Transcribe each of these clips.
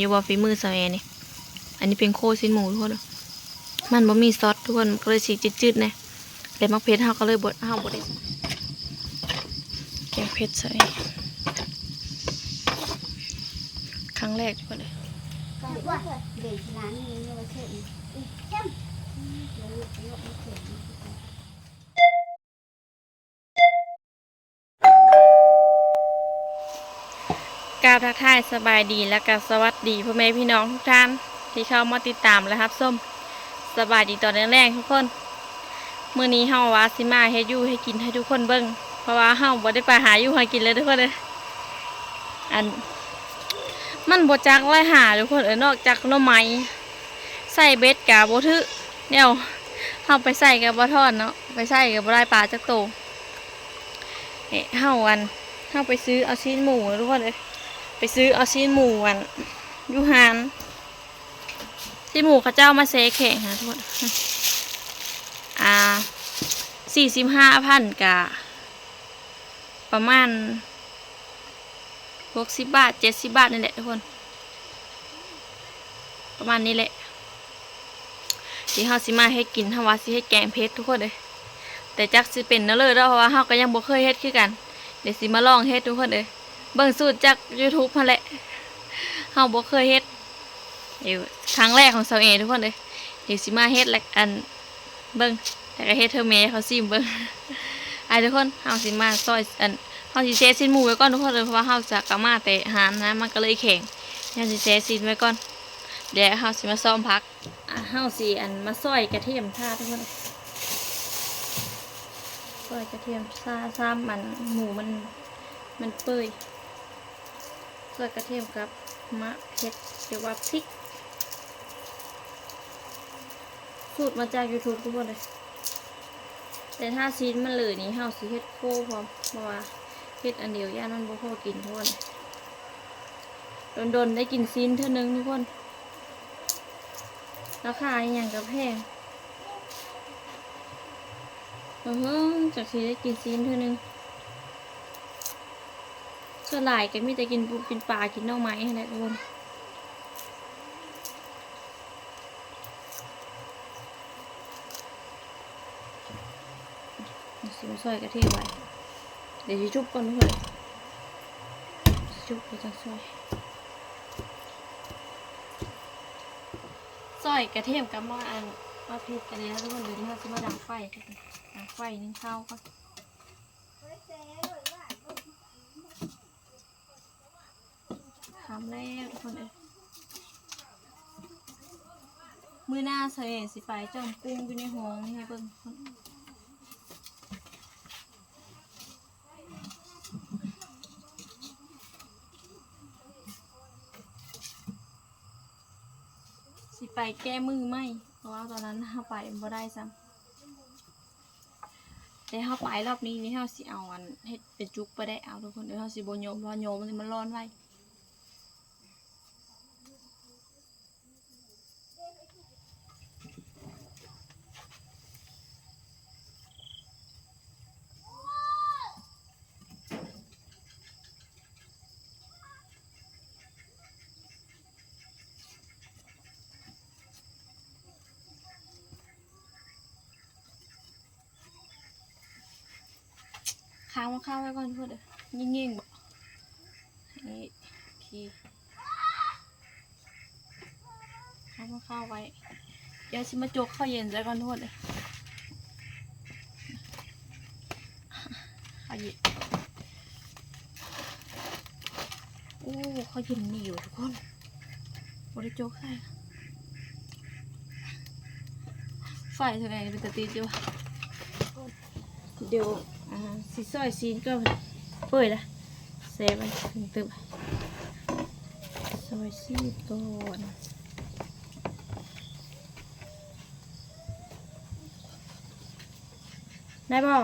อยู่ว่าฝีมือสาวแอนี่อันนี้เป็นโคชิ้นหมูทุกคนมันบ่มีซอสทุกคนก็เลยสีจืดๆนะแต่มักเผ็ดเฮาก็เลยบดเฮาบ่ได้แกงเผ็ดใส่ครั้งแรกทุกคนเลยเด็กร้านนี้เยว่าเข็มเข้ม ราบทักทายสบายดีและก็สวัสดีพ่อแม่พี่น้องทุกท่านที่เข้ามาติดตามและครับส้มสบายดีตอนแรกๆทุกคนเมื้อนี้เฮาว่าสิมาเฮ็ดอยู่ให้กินให้ทุกคนเบิ่งเพราะว่าเฮาบ่ได้ไปหายู่หากินเลยทุกคนเลยอัน มันบ่จักไว้หาทุกคนเออนอกจากหน่อไม้ใส่เบ็ดกะบ่ทึแนวเฮาไปใส่กับบ่ทอดเนาะไปใส่กับบ่ได้ปลาจักโตเอ๊ะเฮาอันเฮาไปซื้อเอาชิ้นหมูทุกคนเลย ไปซื้อเอาชิ้นหมูอันยูฮานชิ้นหมูข้าเจ้ามาเซแข่งนะทุกคนอ่าสี่สิบห้าพันกะประมาณหกสิบบาทเจ็ดสิบบาทนี่แหละทุกคน ประมาณนี้แหละที่เฮาสิมาให้กินเฮาว่าสิให้แกงเพชรทุกคนเลยแต่จักสิเป็นเนาะเลยเด้อเพราะว่าเฮาก็ยังบ่เคยเฮ็ดคือกัน เดี๋ยวสิมาลองเฮ็ดทุกคนเลย เบิ่งสูตรจาก YouTube มาแหละเฮาบ่เคยเฮ็ดเดี๋ยวครั้งแรกของเซาเอทุกคนเลยเดี๋ยวสิมาเฮ็ดแล้วอันเบิ่งแต่ก็เฮ็ดเธอแม่เขาซิมเบิ่งไอ้ทุกคนเฮาสิมาซอยอันเฮาสิเซซินหมูไว้ก่อนทุกคนเลยเพราะว่าเฮาจะกลับมาแต่หารนะมันก็เลยแข็งเฮาสิเซซินไว้ก่อนเดี๋ยวเฮาสิมาซ้อมพักอะเฮาสิอันมาซอยกระเทียมท่าทุกคนซอยกระเทียมซาซ้ำมันหมูมันมันเปื่อย ซอยกระเทียมกับมะเผ็ดเรียกว่าพริก สูตรมาจาก YouTube ทุกคนเลย แต่ถ้าซีนมันเหลือนี้เฮาสิเฮ็ดโค้พร้อมเพราะว่าเฮ็ดอันเดียวย่านมันบ่พอกินทุกคนโดนๆได้กินซีนเท่านึงทุกคน ราคาอย่างกับแพงเออจากที่ได้กินซีนเท่านึง ส่วนหลายก็มีแต่กินปูกินปลากินน่อไม้ให้ได้ทุกคนสิมาซอยกระเทียมไว้เดี๋ยวจะจุบก่อนทุกคนจุบไปจังซอยซอยกระเทียมกับมะอันมะพริกกันเลยนะทุกคนเดี๋ยวนี้เราจะมาดังไฟดังไฟนึ่งข้าวก่อน ทำแล้วทุกคนเอ้ยมือหน้าเสยสิไปจ้องกุ้งอยู่ในห้องนี่ให้เบิ่งสิไปแก้มือไหมเพราะว่าตอนนั้นเราไปบ่ได้ซ้ำแต่เราไปรอบนี้นี่เราสิเอาอันเฮ็ดเป็นจุกไปได้เอาทุกคนเดี๋ยวเราสิบ่โยมราะโยมมันร้อนไว้ ข้าวไว้ก่อนเพื่อนเด้อยิ่งๆบอกนี่ทีค้างมาข้าวไว้เดี๋ยวชิมาจกข้าวเย็นใส่ก่อนทุกคนเลยข้าวเย็นโอ้ข้าวเย็นนี่อยู่ทุกคนบริจกใส่ไฟเท่าไหร่เป็นตะตีจิวะเดี๋ยว อ่าสีซอยซีนก็เปิดละเซฟไปถึงตึบซอยซีก่อนได้บ่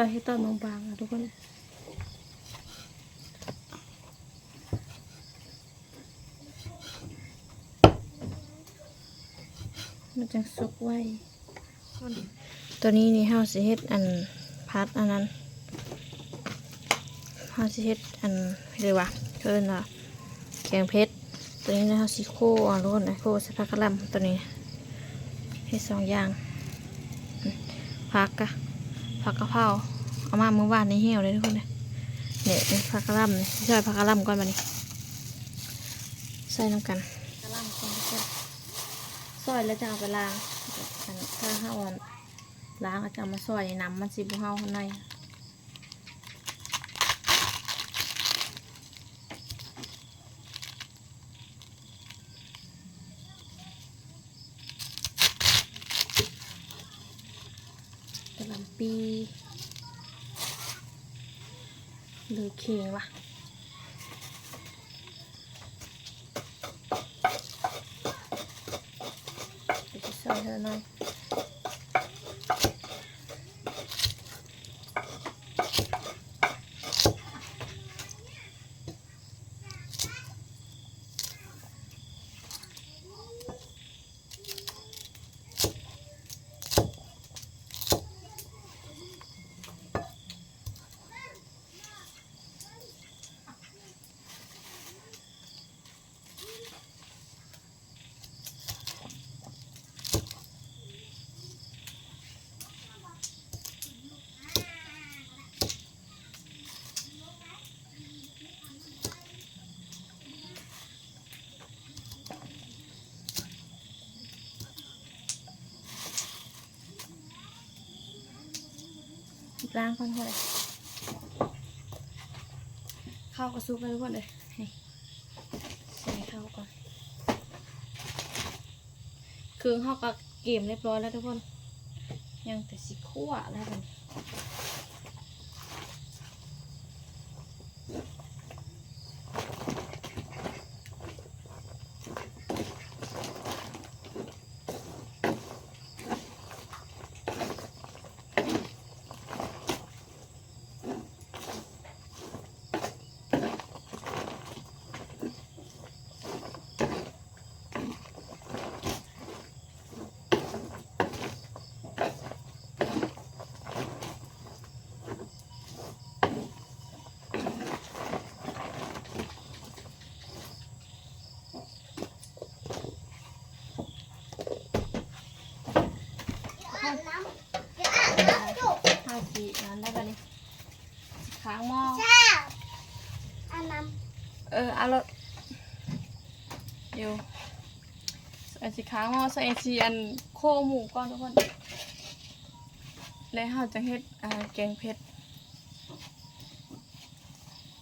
อยให้ต้นบางๆนะทุกคนมันจังสุกไวตัวนี้นี่เฮาสิเฮ็ดอันพัดอันนั้นเฮาสิเฮ็ดอันเรียกว่าเอิ้นว่าแกงเพชรตัวนี้นะเฮาสิโคเอาโลดนะโคใส่ผักกะหล่ำตัวนี้เฮ็ดสองอย่างอืมผักกะ ผักกะเพราเอามาเมื่อวานในเหี่ยวเลยทุกคนเนี่ยเนี่ยเป็นผักกะล่ำเนี่ยใส่ผักกะล่ำก่อนมานี่ใส่น้ำกันกะล่ำก่อนซอยแล้วจะเอาไปล้างถ้าห้าวันล้างอาจจะเอามาซอยน้ำมันสีบุเฮาข้างใน กระหลำปีหรือเคงวะเดี๋ยวจะใส่เธอหน่อย ล้างก่อนเท่าไหร่ข้าวกระซุกเลยทุกคนเลยนี่ใส่ข้าวก่อนคืองข้าวก็เกมเรียบร้อยแล้วทุกคน ยังแต่สิคั่วแล้วกันข้าวสีนั้นได้ปะนี่ค้างหม้อ อันน้ เออเอาละเดี๋ยวใส่สีค้างหม้อใส่สีอันโคหมูก่อนทุกคน แล้วเราจะเฮ็ดอ่าแกงเผ็ด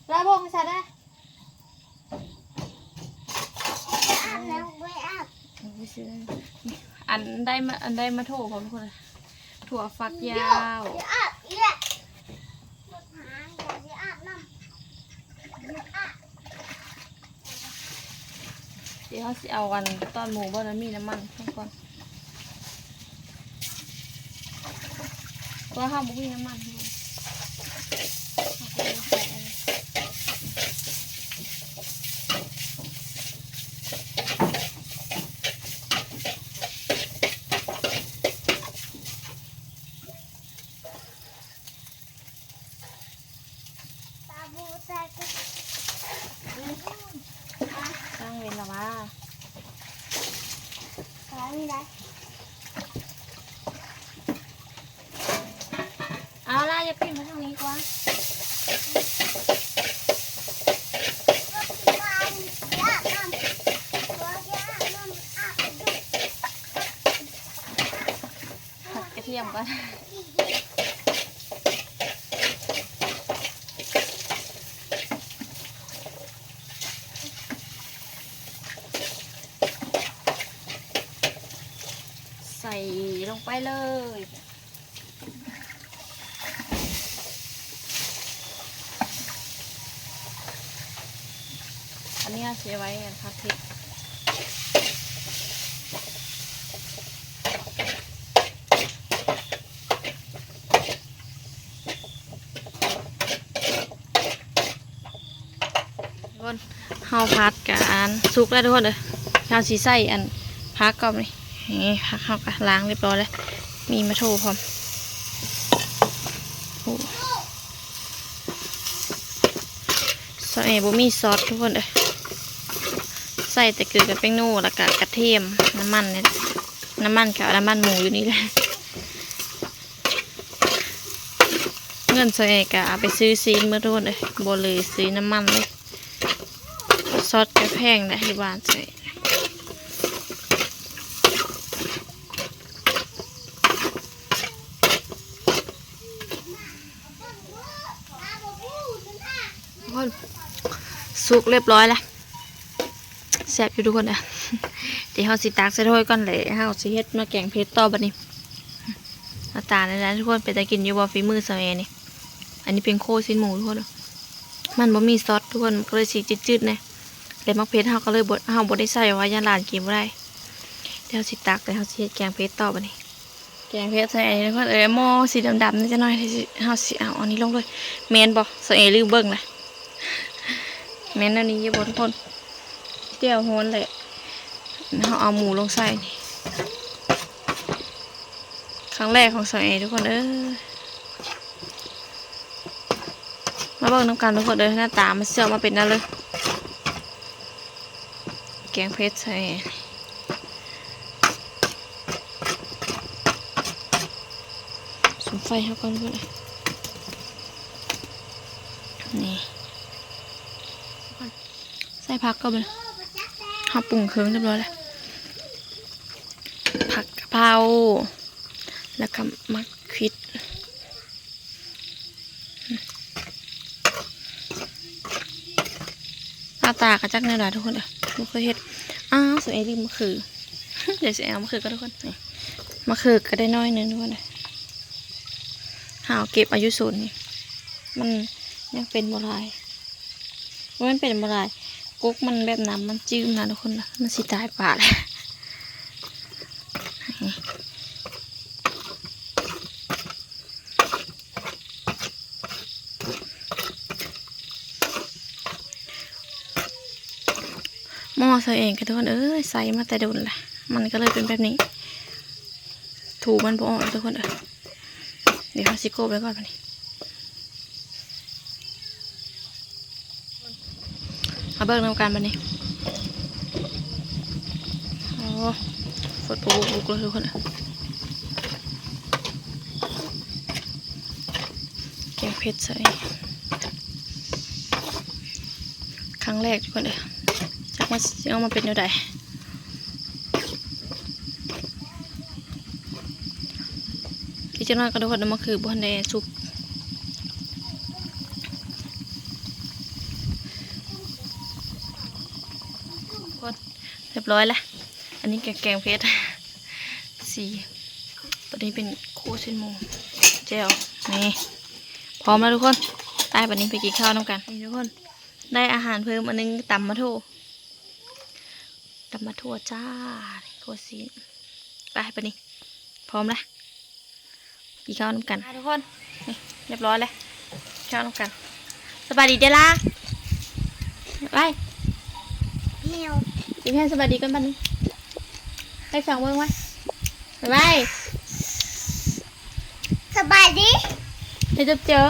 ำระบงใส่ได้อาบแล้วไม่อาบเอาไปซื้อได้นี่อันได้มาอันได้มาโถผมทุกคนเลยถั่วฝักยาวเดี๋ยวอาบอีกแล้วหมดหางเดี๋ยวอาบน้ำเดี๋ยวอาบ เดี๋ยวเขาสิเอากันตอนหมูบ่นั้นมีน้ำมันทุกคนเพราะห้ามบุมีน้ำมันทุกคนเอาไปใส่อันตาบูตากุ ตั้งเวลาว่าขาไม่ได้เอาล่ะอย่าปิ้งมาทางนี้กว่ามันอาบน้ำตัวแกอาบน้ำอาบดูผัดกระเทียมก่อน ลงไปเลยอันนี้เสียไว้กันครับพริกคนเฮาพัดกันสุกแล้วทุกคนเลยเฮาสีใส่อันพักก่อนเลย นี่พักเข้ากับล้างเรียบร้อยแล้ว มีมาโทพร้อมโอ้ซอสเอบมีซอสทุกคนเลยใส่แต่เกลือกับแป้งนูแล้วก็กระเทียมน้ำมันเนี่ยน้ำมันกับน้ำมันหมูอยู่นี่แหละเงินซอยเอกะเอาไปซื้อซีนเมื่อทุกคนเลยบเลยซื้อน้ำมันเลยซอสกระแพงนะที่บ้านใส่ทุกคน สุกเรียบร้อยแล้วแซ่บอยู่ทุกคนนะเดี๋ยวเราสิตักใส่ถ้วยก่อนเลยเราสิเฮ็ดมาแกงเพชรต่อบัดนี้หน้าตาในร้านทุกคนเป็นตะกินอยู่บ่ฝีมือสมัยนี่อันนี้เป็นโคซินหมูทุกคนมันบ่มีซอสทุกคนก็เลยสีจืดๆนะเลยมักเพชรเฮาก็เลยบดเฮาบดได้ใส่ไว้ยันหลานกินบ่ได้เดี๋ยวสิตักแต่เฮาสิเฮ็ดแกงเพชรต่อบัดนี้แกงเพชรใส่อันนี้เพิ่นเอ้ยหม้อสีดำๆนี่จะน้อยที่เฮาสิเอาอันนี้ลงเลยแม่นบ่ใส่เอลืมเบิ่งนะ แม่นอันนี้ยู่บ่ทุกคนเดี๋ยวโหนเลยเฮาเอาหมูลงใส่นี่ครั้งแรกของใส่เอทุกคนเอ้ยมาเบิ่งน้ำกันทุกคนเด้อหน้าตามันเสียออกมาเป็นนั่นเลย แกงเพชรใส่สมไฟเขาก่อนก็ได้นี่ ใส่ผักก็ไปเขาปรุงเครื่องเรียบร้อยแล้วผักกะเพราแล้วก็มะขวิดหน้าตากระจักแน่ดาทุกคนเด้อม่เคยเฮ็ดอ้าวสวยลืมมะเขือเดี๋ยวสิเอามะเขือก็ทุกคนนี่มะเขือก็ได้น้อยนึงทุกคนเลยหาวเก็บอายุศูนย์นี่มันยังเป็นโบลายว่ามันเป็นโบลาย กุ๊กมันแบบน้ำมันจืดนะทุกคนนะมันสิตายป่าเลยหม้อใส่เองกันทุกคนเอ้ยใส่มาแต่โดนแหละมันก็เลยเป็นแบบนี้ ถูมันบ่ออกทุกคนเอ้ยเดี๋ยวเอาซิโก้ไปก่อนพันนี้ เบิกน้ำกันบันนี้โอ้ฝดปุ๊บปุ๊บเลยทุกคนเอ้ยแกงเผ็ดใส่ ครั้งแรกทุกคนเอ้ยจักมาเอามาเป็นยังไงอีกจังน้อยก็ทุกคนเอามาคือบ้านแดสุกคนเรีย บร้อยแล้วอันนี้แกงแกงเพชรสี่ตัวนี้เป็นโคชินหมูเจลนี่พร้อมแล้วทุกคนไปวันนี้ไปกินข้าวน้ำกันนี่ทุกคน ได้อาหารเพิ่มอันนึงตำมะทูตำมะทูจ้าโคซีนไปปะนี่พร้อมละกินข้าวน้ำกันทุกคนนี่เรียบร้อยแล้วข้าวน้ำกัน สบายดีเดล่าไปเหี่ยว กินแค่สบายดีกันบ้านนี้ให้ฟังเบิ่งไว้ไปสบายดีเดี๋ยวจะเจอ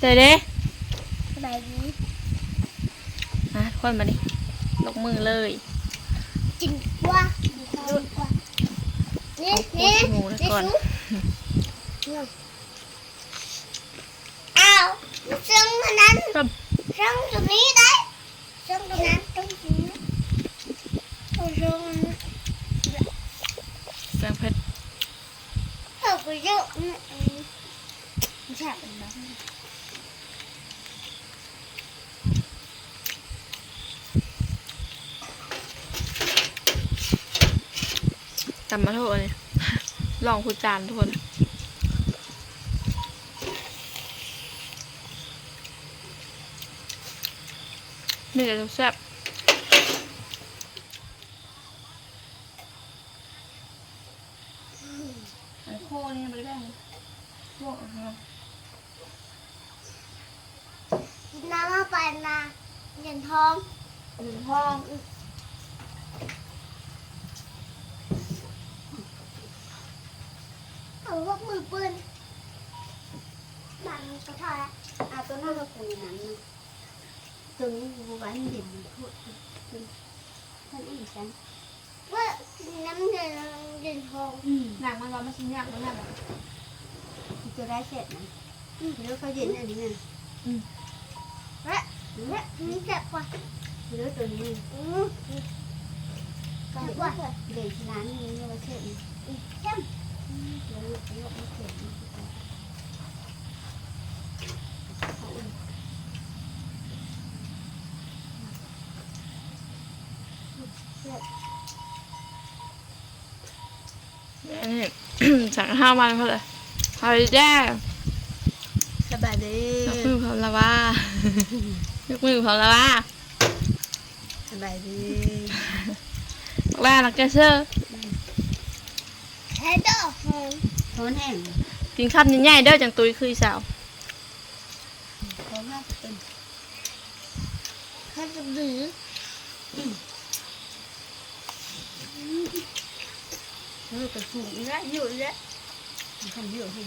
เจอเด้สบายดีอะทุกคนมาดิลงมือเลยกินกว่ากินข้าวกว่านี่เอาโคนี่ตรหมูแล้วก่อนนี่อ้าวซึ่งอันนั้นครับซึ่งตรงนี้ได้ซึ่งตรงนั้นตรงนี้ ตรงนี้แกงเผ็ดเออไปเยอะไม่ใช่เป็นแบบจำมาโทษเลยลองพูดจานทุกคนนี่จะแซ่บอันโคนี่ไม่ได้พวก กินน้ มาไปนะเหรียญทองเหรียญทองเอาพว กมือปืนมันก็ทอดเอาตัวนั้นมาปูนั้นนะตัวนี้กูไว้มันเด่นพูดท่านอีกฉันว่าน้ำเดือดเดือดทองหนังมันร้อนมันชิ้นยากมันยากแบบจะได้เสร็จนะแล้วเขาเย็นอันนี้นะและและนี่แซ่บกว่าแล้วตัวนี้อือก็เห็นว่าเด็กร้านนี้เนี่ยว่าเสร็จเข้ม แล้วยกมาเสร็จเสร็จอันนี้ สั่งห้าวันเขาเลยฮอลิเดย์สบายดียกมือพร้อมแล้วว่ายกมือพร้อมแล้วว่าสบายดี บอกว่านักเกเซอร์ เฮ้ยเด้อโทนแห้งกินข้าวใหญ่ๆเด้อจังตุยคือสาวโทนแห้งเป็นข้าวจะดื้อเออกระสุนละอยู่ละทำเยอะให้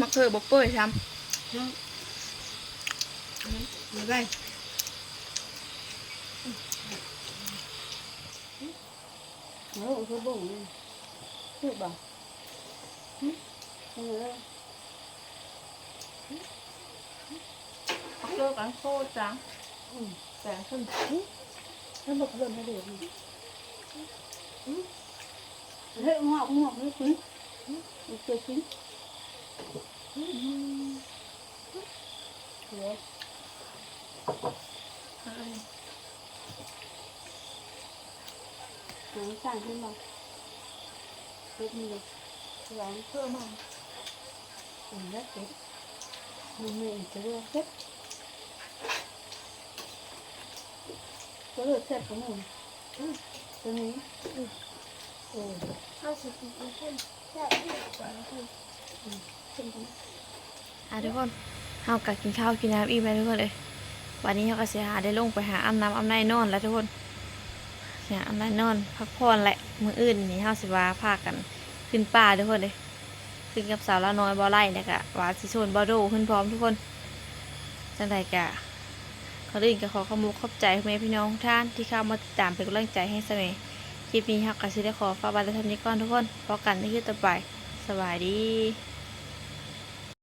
มักเคยบอกเปื่อยซ้มาได้โอ้คือบุ๋งคือบ่เออำเลิ กกันโคตรจังแสงขึ้นแล้วบอกเริ่มมาเดือดเฮ้ยงอกงอกนี่คุณมันเกิดขึ้นเฮ้ยหางสั่งขึ้นมาเล็กนี่เลยหวานเพิ่มมาอืมแล้วเจ็บมันไม่อีกจะเรื่องเจ็บก็เลือกเจ็บของมึงตัวนี้โอ้เข้าสิบปีขึ้นแค่ที่กว่าขึ้นขึ้นอะทุกคนเฮากะกินข้าวกินน้ำอิ่มแล้วทุกคนเลยวันนี้เฮาก็สิหาได้ลงไปหาอาบน้ำอาบในนอนแล้วทุกคน สิหาอาบในนอน พักผ่อนแหละมืออื่นนี่เฮาสิว่าพากัน ขึ้นป่าทุกคนเลยขึ้นกับสาวละน้อยบ่ไล่เนี่ยกะว่าสิโซนบ่โดขึ้นพร้อมทุกคนจังใดกะเขาอื่นก็ขอขอมุกขอบใจแม่พี่น้องท่านที่เข้ามาติดตามเป็นกำลังใจให้เสมอคลิปนี้เฮาก็สิได้ขอฝากไว้แต่เท่านี้ก่อนทุกคนพบกันในคลิปต่อไปสวัสดี